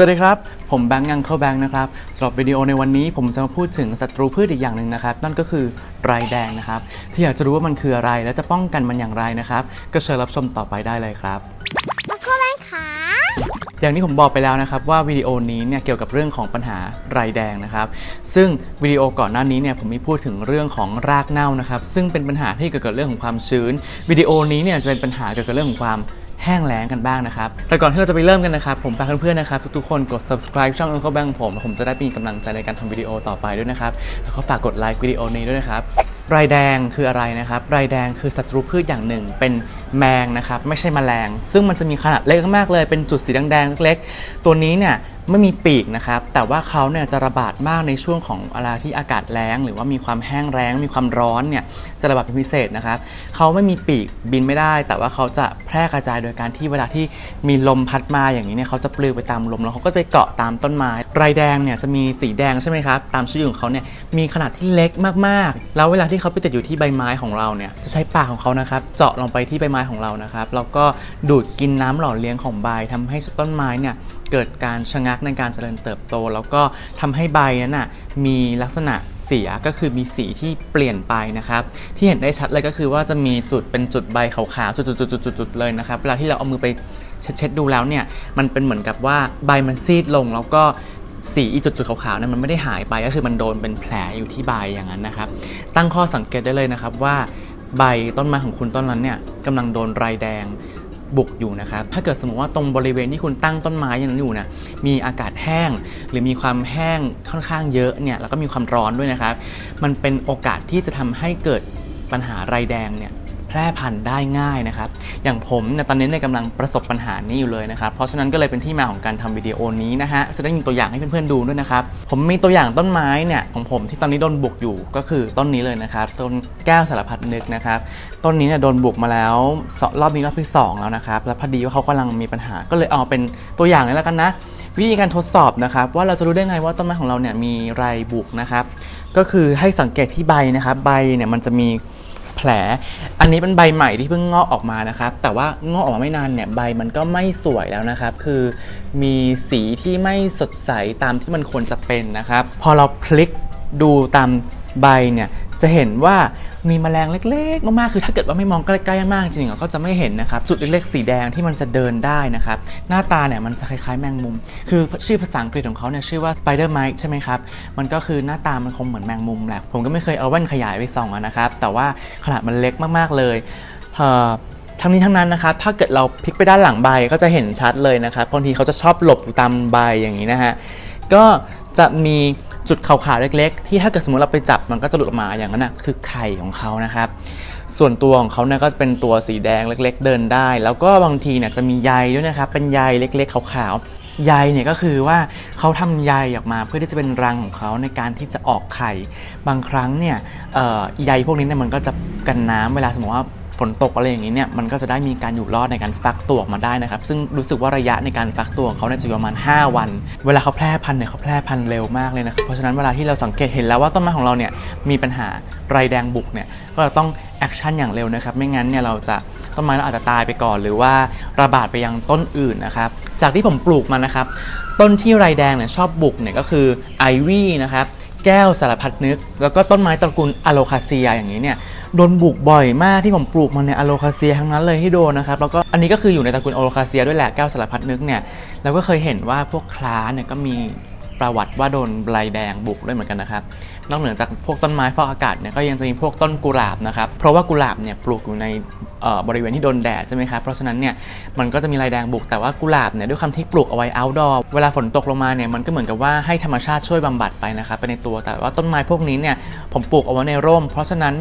สวัสดีครับ ผมแบงค์ยังเข้าแบงค์นะครับสำหรับวิดีโอในวันนี้ผมจะมาพูดถึงศัตรูพืชอีกอย่างหนึ่งนะครับ นั่นก็คือไรแดงนะครับ ที่อยากจะรู้ว่ามันคืออะไรและจะป้องกันมันอย่างไรนะครับ ก็เชิญรับชมต่อไปได้เลยครับมาเข้าแบงขาอย่างที่ผมบอกไปแล้วนะครับว่าวิดีโอนี้เนี่ยเกี่ยวกับเรื่องของปัญหาไรแดงนะครับ ซึ่งวิดีโอก่อนหน้านี้เนี่ยผมมีพูดถึงเรื่องของรากเน่านะครับ ซึ่งเป็นปัญหาที่เกี่ยวกับเรื่องของความชื้นวิดีโอนี้เนี่ยจะเป็นปัญหาเกี่ยวกับเรื่องของความ แห้งแล้งกันบ้างนะครับ แต่ก่อนที่เราจะไปเริ่มกันนะครับ ผมฝากเพื่อนๆนะครับทุกๆคนกด subscribe ช่อง Uncle Bang ผม ผมจะได้มีกำลังใจในการทำวิดีโอต่อไปด้วยนะครับ แล้วก็ฝากกดไลค์วิดีโอนี้ด้วยนะครับไรแดงคืออะไรนะครับไรแดงคือศัตรูพืชอย่างหนึ่ง เป็นแมงนะครับ ไม่ใช่มแมลง ซึ่งมันจะมีขนาดเล็กมากเลย เป็นจุดสีแดงๆเล็กๆ ตัวนี้เนี่ย ไม่มีปีกนะครับ แต่ว่าเขาเนี่ยจะระบาดมากในช่วงของเวลาที่อากาศแล้ง หรือว่ามีความแห้งแล้ง มีความร้อนเนี่ยจะระบาดเป็นพิเศษนะครับ เขาไม่มีปีกบินไม่ได้ แต่ว่าเขาจะแพร่กระจายโดยการที่เวลาที่มีลมพัดมาอย่างนี้เนี่ยเขาจะปลิวไปตามลมแล้วเขาก็ไปเกาะตามต้นไม้ไรแดงเนี่ยจะมีสีแดงใช่ไหมครับตามชื่อของเขาเนี่ยมีขนาดที่เล็กมากๆ แล้วเวลาที่เขาไปติดอยู่ที่ใบไม้ของเราเนี่ยจะใช้ปากของเขานะครับเจาะลงไปที่ใบไม้ของเรานะครับแล้วก็ดูดกินน้ำหล่อเลี้ยงของใบทำให้ต้นไม้เนี่ยเกิดการชะงักในการเจริญเติบโต แล้วก็ทำให้ใบนั้นน่ะมีลักษณะเสียก็คือมีสีที่เปลี่ยนไปนะครับ ที่เห็นได้ชัดเลยก็คือว่าจะมีจุดเป็นจุดใบขาวๆจุดๆๆๆๆเลยนะครับเวลาที่เราเอามือไปเช็ดๆดูแล้วเนี่ยมันเป็นเหมือนกับว่าใบมันซีดลงแล้วก็สีอีจุดๆขาวๆเนี่ยมันไม่ได้หายไปก็คือมันโดนเป็นแผลอยู่ที่ใบอย่างนั้นนะครับ ตั้งข้อสังเกตได้เลยนะครับว่าใบต้นไม้ของคุณต้นนั้นเนี่ยกำลังโดนไรแดง บุกอยู่นะครับ ถ้าเกิดสมมติว่าตรงบริเวณที่คุณตั้งต้นไม้อย่างนั้นอยู่นะ มีอากาศแห้ง หรือมีความแห้งค่อนข้างเยอะเนี่ย แล้วก็มีความร้อนด้วยนะครับ มันเป็นโอกาสที่จะทำให้เกิดปัญหาไรแดงเนี่ย แพร่พันธุ์ได้ง่ายนะครับ อย่างผมเนี่ยตอนนี้เนี่ยกำลังประสบปัญหานี้อยู่เลยนะครับ เพราะฉะนั้นก็เลยเป็นที่มาของการทำวิดีโอนี้นะฮะจะได้มีตัวอย่างให้เพื่อนๆดูด้วยนะครับ ผมมีตัวอย่างต้นไม้เนี่ยของผมที่ตอนนี้โดนบุกอยู่ก็คือต้นนี้เลยนะครับ ต้นแก้วสารพัดนึกนะครับ ต้นนี้เนี่ยโดนบุกมาแล้วรอบนี้รอบที่สองแล้วนะครับ แล้วพอดีว่าเขากำลังมีปัญหา ก็เลยเอาเป็นตัวอย่างเลยแล้วกันนะวิธีการทดสอบนะครับว่าเราจะรู้ได้ไงว่าต้นไม้ของเราเนี่ยมีไรบุกนะครับ ก็คือให้สังเกตที่ใบนะครับ ใบเนี่ยมันจะมี แผล อันนี้เป็นใบใหม่ที่เพิ่งงอกออกมานะครับ แต่ว่างอกออกมาไม่นานเนี่ยใบมันก็ไม่สวยแล้วนะครับ คือมีสีที่ไม่สดใสตามที่มันควรจะเป็นนะครับ พอเราพลิกดูตามใบเนี่ย จะเห็นว่ามีแมลงเล็ก ๆ มากๆ คือถ้าเกิดว่าไม่มองใกล้ๆมากจริงๆก็จะไม่เห็นนะครับ จุดเล็กๆ สีแดงที่มันจะเดินได้นะครับ หน้าตาเนี่ยมันจะคล้ายๆ แมงมุม คือชื่อภาษาอังกฤษของเขาเนี่ยชื่อว่า spider mite ใช่ไหมครับ มันก็คือหน้าตามันคงเหมือนแมงมุมแหละ ผมก็ไม่เคยเอาแว่นขยายไปส่องนะครับ แต่ว่าขนาดมันเล็กมากๆ เลยเอ่อทั้งนี้ทั้งนั้นนะครับ ถ้าเกิดเราพลิกไปด้านหลังใบก็จะเห็นชัดเลยนะครับ บางทีเขาจะชอบหลบอยู่ตามใบอย่างนี้นะฮะ ก็จะมี จุดขาวๆเล็ก ๆ ที่ถ้าเกิดสมมติเราไปจับมันก็จะหลุดออกมาอย่างนั้นนะคือไข่ของเขานะครับ ส่วนตัวของเขาเนี่ยก็เป็นตัวสีแดงเล็ก ๆ เดินได้ แล้วก็บางทีเนี่ยจะมีใยด้วยนะครับเป็นใยเล็ก ๆ ขาวๆใยเนี่ยก็คือว่าเขาทำใยออกมาเพื่อที่จะเป็นรังของเขาในการที่จะออกไข่ บางครั้งเนี่ยใยพวกนี้เนี่ยมันก็จะกันน้ำเวลาสมมติว่า ฝนตกอะไรอย่างนี้เนี่ยมันก็จะได้มีการอยู่รอดในการฟักตัวออกมาได้นะครับ ซึ่งรู้สึกว่าระยะในการฟักตัวของเขาเนี่ยจะอยู่ประมาณ 5 วัน เวลาเขาแพร่พันธุ์เนี่ยเขาแพร่พันธุ์เร็วมากเลยนะครับเพราะฉะนั้นเวลาที่เราสังเกตเห็นแล้วว่าต้นไม้ของเราเนี่ยมีปัญหาไรแดงบุกเนี่ยก็จะต้องแอคชั่นอย่างเร็วนะครับไม่งั้นเนี่ยเราจะต้นไม้เราอาจจะตายไปก่อน หรือว่าระบาดไปยังต้นอื่นนะครับจากที่ผมปลูกมานะครับต้นที่ไรแดงเนี่ยชอบบุกเนี่ยก็คือไอวี่นะครับแก้วสารพัดนึก แล้วก็ต้นไม้ตระกูลอะโลคาเซียอย่างนี้เนี่ย โดนบุกบ่อยมากที่ผมปลูกมันในอะโลคาเซียทั้งนั้นเลยที่โดนนะครับแล้วก็อันนี้ก็คืออยู่ในตระกูลอะโลคาเซียด้วยแหละแก้วสารพัดนึกเนี่ยเราก็เคยเห็นว่าพวกคล้าเนี่ยก็มีประวัติว่าโดนใบแดงบุกด้วยเหมือนกันนะครับ นอกเหนือจากพวกต้นไม้ฟอกอากาศเนี่ยก็ยังจะมีพวกต้นกุหลาบนะครับ เพราะว่ากุหลาบเนี่ยปลูกอยู่ในบริเวณที่โดนแดดใช่ไหมครับ เพราะฉะนั้นเนี่ยมันก็จะมีลายแดงบุก แต่ว่ากุหลาบเนี่ยด้วยความที่ปลูกเอาไว้ outdoor เวลาฝนตกลงมาเนี่ยมันก็เหมือนกับว่าให้ธรรมชาติช่วยบำบัดไปนะครับไปในตัว แต่ว่าต้นไม้พวกนี้เนี่ยผมปลูกเอาไว้ในร่ม เพราะฉะนั้น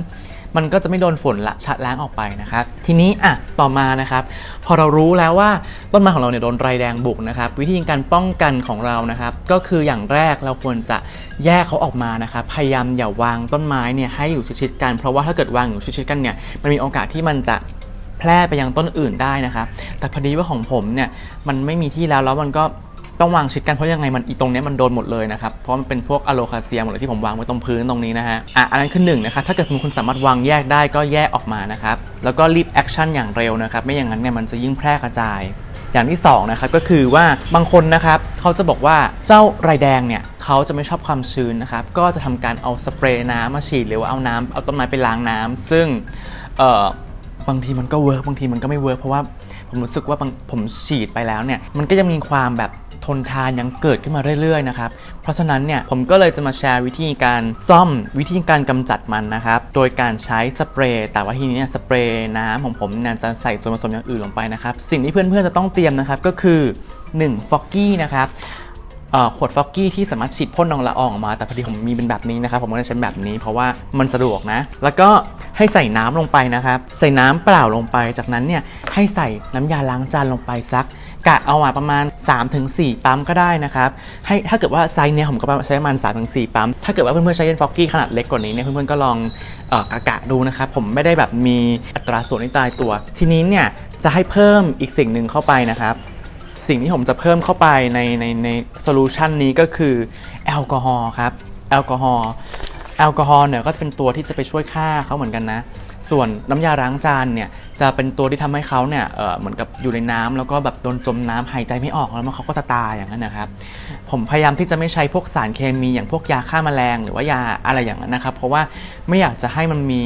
มันก็จะไม่โดนฝนละชะล้างออกไปนะครับ ทีนี้อะต่อมานะครับ พอเรารู้แล้วว่าต้นไม้ของเราเนี่ยโดนไรแดงบุกนะครับวิธีการป้องกันของเรานะครับ ก็คืออย่างแรกเราควรจะแยกเขาออกมานะครับ พยายามอย่าวางต้นไม้เนี่ยให้อยู่ชิดๆกัน เพราะว่าถ้าเกิดวางอยู่ชิดๆกันเนี่ยมันมีโอกาสที่มันจะแพร่ไปยังต้นอื่นได้นะครับแต่พอดีว่าของผมเนี่ยมันไม่มีที่แล้วแล้วมันก็ ต้องวางชิดกันเพราะยังไงมันอีตรงนี้มันโดนหมดเลยนะครับ เพราะมันเป็นพวกอะโลคาเซียหมดเลยที่ผมวางไว้ตรงพื้นตรงนี้นะฮะอะอันนั้นคือหนึ่งนะครับถ้าเกิดสมมติคุณสามารถวางแยกได้ก็แยกออกมานะครับแล้วก็รีบแอคชั่นอย่างเร็วนะครับไม่อย่างนั้นเนี่ยมันจะยิ่งแพร่กระจาย อย่างที่สองนะครับก็คือว่าบางคนนะครับเขาจะบอกว่าเจ้าไรแดงเนี่ยเขาจะไม่ชอบความชื้นนะครับก็จะทำการเอาสเปรย์น้ำมาฉีดหรือว่าเอาน้ำเอาต้นไม้ไปล้างน้ำซึ่งเอ่อบางทีมันก็เวิร์กบางทีมันก็ไม่เวิร์กเพราะว่าผมรู้สึกว่าผมฉีดไปแล้วเนี่ยมันก็ยังมีความแบบ ทนทานยังเกิดขึ้นมาเรื่อยๆนะครับ เพราะฉะนั้นเนี่ยผมก็เลยจะมาแชร์วิธีการซ่อมวิธีการกำจัดมันนะครับ โดยการใช้สเปรย์ แต่ว่าทีนี้เนี่ยสเปรย์น้ำของผมเนี่ยจะใส่ส่วนผสมอย่างอื่นลงไปนะครับ สิ่งที่เพื่อนๆจะต้องเตรียมนะครับก็คือ1ฟอกกี้นะครับขวดฟอกกี้ที่สามารถฉีดพ่นนองละอองออกมา แต่พอดีผมมีเป็นแบบนี้นะครับ ผมก็เลยใช้แบบนี้เพราะว่ามันสะดวกนะ แล้วก็ให้ใส่น้ำลงไปนะครับ ใส่น้ำเปล่าลงไป จากนั้นเนี่ยให้ใส่น้ำยาล้างจานลงไปสัก กะเอามาประมาณ 3-4 ปั๊มก็ได้นะครับให้ถ้าเกิดว่าไซส์เนี่ยผมก็ใช้ประมาณ 3-4 ปั๊ม ถ้าเกิดว่าเพื่อนๆใช้เป็นฟอกกี้ขนาดเล็กกว่านี้เนี่ยเพื่อนๆก็ลองเออกะกะดูนะครับผมไม่ได้แบบมีอัตราส่วนที่ตายตัว ทีนี้เนี่ยจะให้เพิ่มอีกสิ่งหนึ่งเข้าไปนะครับสิ่งที่ผมจะเพิ่มเข้าไปในในในโซลูชันนี้ก็คือแอลกอฮอล์ครับแอลกอฮอล์แอลกอฮอล์เนี่ยก็เป็นตัวที่จะไปช่วยฆ่าเขาเหมือนกันนะ ส่วนน้ำยาล้างจานเนี่ยจะเป็นตัวที่ทำให้เขาเนี่ยเออเหมือนกับอยู่ในน้ำแล้วก็แบบโดนจมน้ำหายใจไม่ออกแล้วมันเขาก็จะตายอย่างนั้นนะครับ ผมพยายามที่จะไม่ใช้พวกสารเคมีอย่างพวกยาฆ่าแมลง หรือว่ายาอะไรอย่างนั้นนะครับ เพราะว่าไม่อยากจะให้มันมี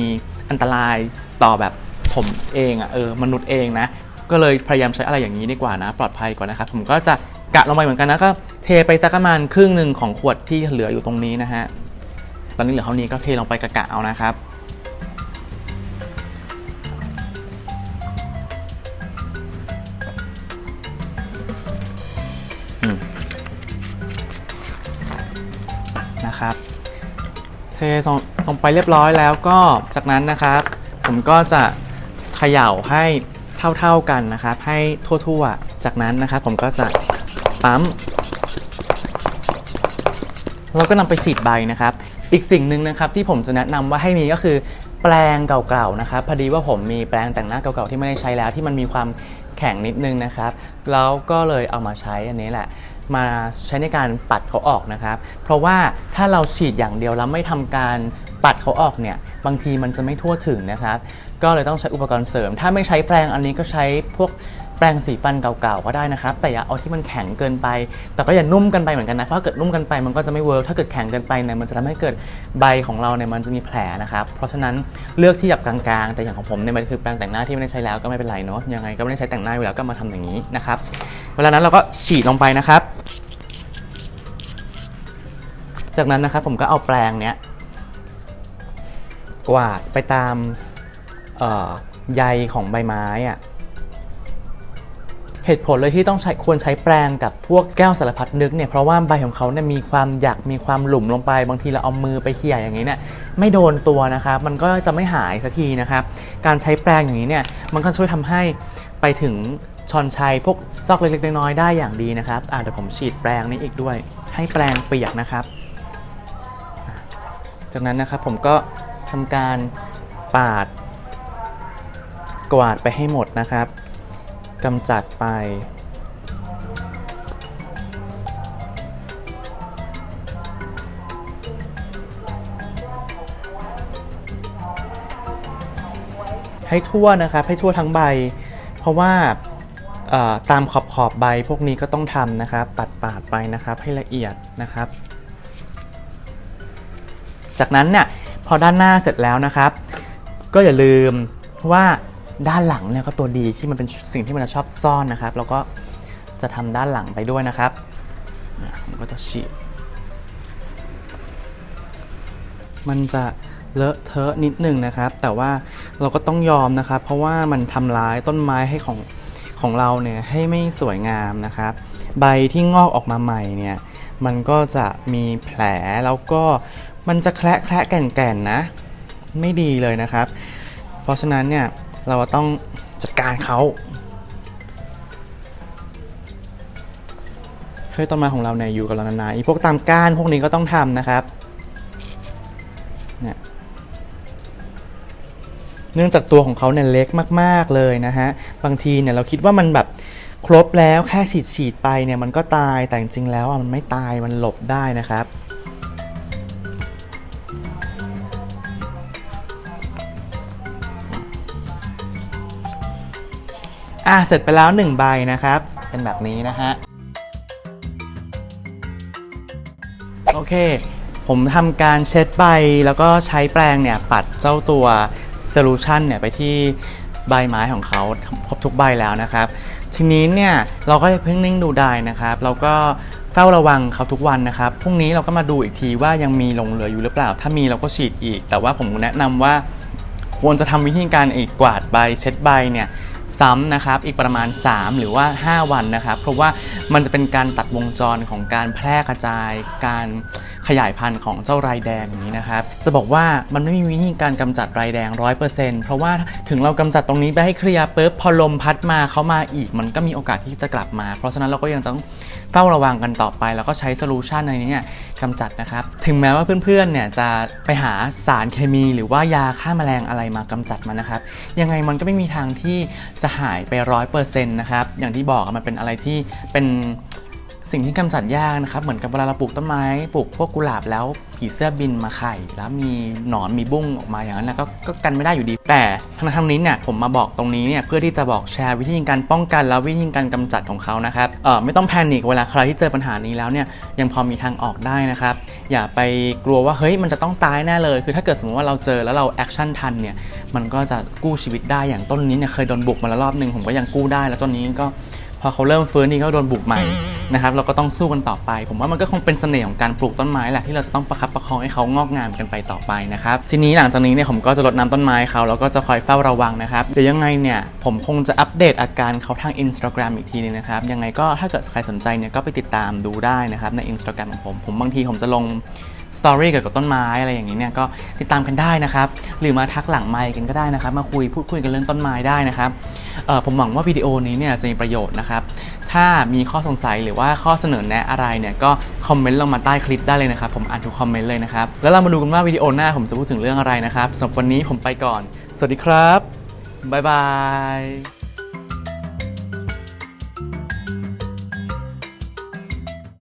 อันตรายต่อแบบผมเองอะ่ะเออมนุษย์เองนะก็เลยพยายามใช้อะไรอย่างนี้ดีกว่านะ ปลอดภัยกว่านะครับ ผมก็จะกะลงไปเหมือนกันนะก็เทไปสักประมาณครึ่งหนึ่งของขวดที่เหลืออยู่ตรงนี้นะฮะตอนนี้เหลือเท่านี้ก็เทลงไปกะๆเอานะครับ เทลงไปเรียบร้อยแล้วก็จากนั้นนะครับ ผมก็จะเขย่าให้เท่าๆกันนะครับ ให้ทั่วๆ จากนั้นนะครับ ผมก็จะปั๊มแล้วก็นำไปฉีดใบนะครับ อีกสิ่งหนึ่งนะครับที่ผมจะแนะนำว่าให้มีก็คือแปรงเก่าๆนะครับพอดีว่าผมมีแปรงแต่งหน้าเก่าๆที่ไม่ได้ใช้แล้วที่มันมีความแข็งนิดนึงนะครับ แล้วก็เลยเอามาใช้อันนี้แหละ มาใช้ในการปัดเขาออกนะครับ เพราะว่าถ้าเราฉีดอย่างเดียวแล้วไม่ทำการปัดเขาออกเนี่ยบางทีมันจะไม่ทั่วถึงนะครับ ก็เลยต้องใช้อุปกรณ์เสริม ถ้าไม่ใช้แปรงอันนี้ก็ใช้พวก แปรงสีฟันเก่าๆก็ได้นะครับ แต่อย่าเอาที่มันแข็งเกินไป แต่ก็อย่านุ่มเกันไปเหมือนกันนะ เพราะถ้าเกิดนุ่มเกันไปมันก็จะไม่เวิร์กถ้าเกิดแข็งเกินไปเนี่ยมันจะทำให้เกิดใบของเราเนี่ยมันจะมีแผลนะครับ เพราะฉะนั้นเลือกที่แบบกลางๆ แต่อย่างของผมเนี่ยมันคือแปรงแต่งหน้าที่ไม่ได้ใช้แล้วก็ไม่เป็นไรเนาะ ยังไงก็ไม่ได้ใช้แต่งหน้าอยู่แล้วก็มาทำอย่างนี้นะครับ เวลานั้นเราก็ฉีดลงไปนะครับ จากนั้นนะครับผมก็เอาแปรงเนี้ยกวาดไปตามเอ่อใยของใบไม้อะ เหตุผลเลยที่ต้องใช้ควรใช้แปรงกับพวกแก้วสารพัดนึกเนี่ยเพราะว่าใบของเขาเนี่ยมีความหยักมีความหลุมลงไปบางทีเราเอามือไปเขี่ยอย่างนี้เนี่ยไม่โดนตัวนะครับมันก็จะไม่หายสักทีนะครับการใช้แปรงอย่างนี้เนี่ยมันก็ช่วยทำให้ไปถึงชอนชัยพวกซอกเล็กๆน้อยๆได้อย่างดีนะครับอ่าเดี๋ยวผมฉีดแปรงนี้อีกด้วย ให้แปรงเปียกนะครับ จากนั้นนะครับผมก็ทำการปาดกวาดไปให้หมดนะครับ กำจัดไป ให้ทั่วนะครับ ให้ทั่วทั้งใบ เพราะว่าตามขอบขอบใบพวกนี้ก็ต้องทำนะครับ ปัดปาดไปนะครับให้ละเอียดนะครับ จากนั้นเนี่ยพอด้านหน้าเสร็จแล้วนะครับ ก็อย่าลืมว่า ด้านหลังเนี่ยก็ตัวดีที่มันเป็นสิ่งที่มันชอบซ่อนนะครับ แล้วก็จะทำด้านหลังไปด้วยนะครับนะผมก็จะฉีดมันจะเลอะเทอะนิดหนึ่งนะครับ แต่ว่าเราก็ต้องยอมนะครับ เพราะว่ามันทำร้ายต้นไม้ให้ของของเราเนี่ยให้ไม่สวยงามนะครับ ใบที่งอกออกมาใหม่เนี่ยมันก็จะมีแผลแล้วก็มันจะแคระแคระแก่นแก่นๆนะ ไม่ดีเลยนะครับ เพราะฉะนั้นเนี่ย เราต้องจัดการเขาเพื่อต้นไม้ของเราเนี่ยอยู่กับเรานานๆอีพวกตามก้านพวกนี้ก็ต้องทำนะครับเนี่ยเนื่องจากตัวของเขาเนี่ยเล็กมาก ๆเลยนะฮะ บางทีเนี่ยเราคิดว่ามันแบบครบแล้วแค่ฉีดฉีดไปเนี่ยมันก็ตายแต่จริงๆแล้วมันไม่ตายมันหลบได้นะครับ อะเสร็จไปแล้ว1ใบนะครับ เป็นแบบนี้นะฮะ โอเค ผมทำการเช็ดใบแล้วก็ใช้แปรงเนี่ยปัดเจ้าตัวโซลูชันเนี่ยไปที่ใบไม้ของเขาครบทุกใบแล้วนะครับ ทีนี้เนี่ยเราก็จะเพิ่งนิ่งดูได้นะครับ เราก็เฝ้าระวังเขาทุกวันนะครับ พรุ่งนี้เราก็มาดูอีกทีว่ายังมีลงเหลืออยู่หรือเปล่า ถ้ามีเราก็ฉีดอีก แต่ว่าผมแนะนำว่าควรจะทำวิธีการอีกกวาดใบเช็ดใบเนี่ย ซ้ำนะครับอีกประมาณ 3 หรือว่า 5 วันนะครับ เพราะว่ามันจะเป็นการตัดวงจรของการแพร่กระจายการ ยายพันธุ์ของเจ้ารายแดงอย่างนี้นะครับ จะบอกว่ามันไม่มีวิธีการกำจัดรายแดง 100%เพราะว่าถึงเรากำจัดตรงนี้ไปให้เคลียร์ปุ๊บพอลมพัดมาเขามาอีก มันก็มีโอกาสที่จะกลับมา เพราะฉะนั้นเราก็ยังต้องเฝ้าระวังกันต่อไป แล้วก็ใช้โซลูชันในนี้เนี่ยกำจัดนะครับ ถึงแม้ว่าเพื่อนๆเนี่ยจะไปหาสารเคมี หรือว่ายาฆ่าแมลงอะไรมากำจัดมันนะครับ ยังไงมันก็ไม่มีทางที่จะหายไปร้อยเปอร์เซ็นต์นะครับ อย่างที่บอกมันเป็นอะไรที่เป็น สิ่งที่กำจัดยากนะครับเหมือนกับเวลาเราปลูกต้นไม้ปลูกพวกกุหลาบแล้วผีเสื้อบินมาไข่ แล้วมีหนอนมีบุ้งออกมาอย่างนั้นนะก็ก็กันไม่ได้อยู่ดี แต่ทั้งทั้งนี้เนี่ยผมมาบอกตรงนี้เนี่ยเพื่อที่จะบอกแชร์วิธีการป้องกันและวิธีการกำจัดของเขานะครับเออไม่ต้องแพนิคเวลาใครที่เจอปัญหานี้แล้วเนี่ยยังพอมีทางออกได้นะครับอย่าไปกลัวว่าเฮ้ยมันจะต้องตายแน่เลย คือถ้าเกิดสมมติว่าเราเจอแล้วเราแอคชั่นทันเนี่ยมันก็จะกู้ชีวิตได้อย่างต้นนี้เนี่ยเคยโดนบุกมาแล้วรอบหนึ่งผมก็ยังกู้ได้ แล้วต้นนี้ก็ พอเขาเริ่มฟื้นนี่ก็โดนบุกใหม่นะครับเราก็ต้องสู้กันต่อไป ผมว่ามันก็คงเป็นเสน่ห์ของการปลูกต้นไม้แหละที่เราจะต้องประคับประคองให้เขางอกงามกันไปต่อไปนะครับทีนี้หลังจากนี้เนี่ยผมก็จะรดน้ำต้นไม้เขาแล้วก็จะคอยเฝ้าระวังนะครับเดี๋ยวยังไงเนี่ยผมคงจะอัปเดตอาการเขาทาง Instagram อีกทีนึงนะครับยังไงก็ถ้าเกิดใครสนใจเนี่ยก็ไปติดตามดูได้นะครับใน Instagram ของผมผมบางทีผมจะลงสตอรี่เกี่ยวกับต้นไม้อะไรอย่างนี้เนี่ยก็ติดตามกันได้นะครับ หรือมาทักหลังไมค์กันก็ได้นะครับ มาคุยพูดคุยกันเรื่องต้นไม้ได้นะครับ ผมหวังว่าวิดีโอนี้เนี่ยจะมีประโยชน์นะครับ ถ้ามีข้อสงสัยหรือว่าข้อเสนอแนะอะไรเนี่ยก็คอมเมนต์ลงมาใต้คลิปได้เลยนะครับ ผมอ่านทุกคอมเมนต์เลยนะครับ แล้วเรามาดูกันว่าวิดีโอหน้าผมจะพูดถึงเรื่องอะไรนะครับสำหรับวันนี้ผมไปก่อน สวัสดีครับบ๊ายบาย